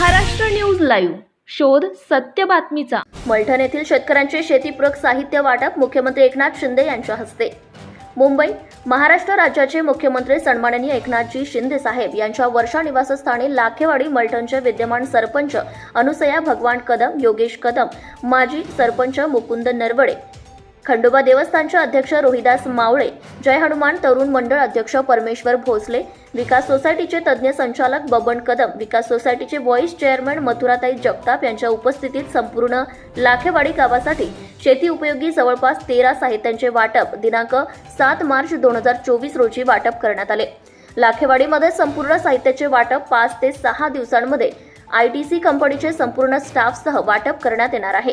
Maharashtra news live. शोध सत्य बातमीचा. मलठण येथील शेतकऱ्यांचे शेतीपूरक साहित्य वाटप मुख्यमंत्री एकनाथ शिंदे यांच्या हस्ते. मुंबई महाराष्ट्र राज्याचे मुख्यमंत्री सन्माननीय एकनाथजी शिंदे साहेब यांच्या वर्षा निवासस्थानी लाखेवाडी मलठणचे विद्यमान सरपंच अनुसया भगवान कदम योगेश कदम माजी सरपंच मुकुंद नरवडे खंडोबा देवस्थानचे अध्यक्ष रोहिदास मावळे जय हनुमान तरुण मंडळ अध्यक्ष परमेश्वर भोसले विकास सोसायटीचे तज्ज्ञ संचालक बबन कदम विकास सोसायटीचे व्हॉइस चेअरमन मथुराताई जगताप यांच्या उपस्थितीत संपूर्ण लाखेवाडी गावासाठी शेती उपयोगी जवळपास तेरा साहित्यांचे वाटप दिनांक सात मार्च दोन हजार चोवीस रोजी वाटप करण्यात आले. लाखेवाडीमध्ये संपूर्ण साहित्याचे वाटप पाच ते सहा दिवसांमध्ये आय टी सी कंपनीचे संपूर्ण स्टाफसह वाटप करण्यात येणार आहे.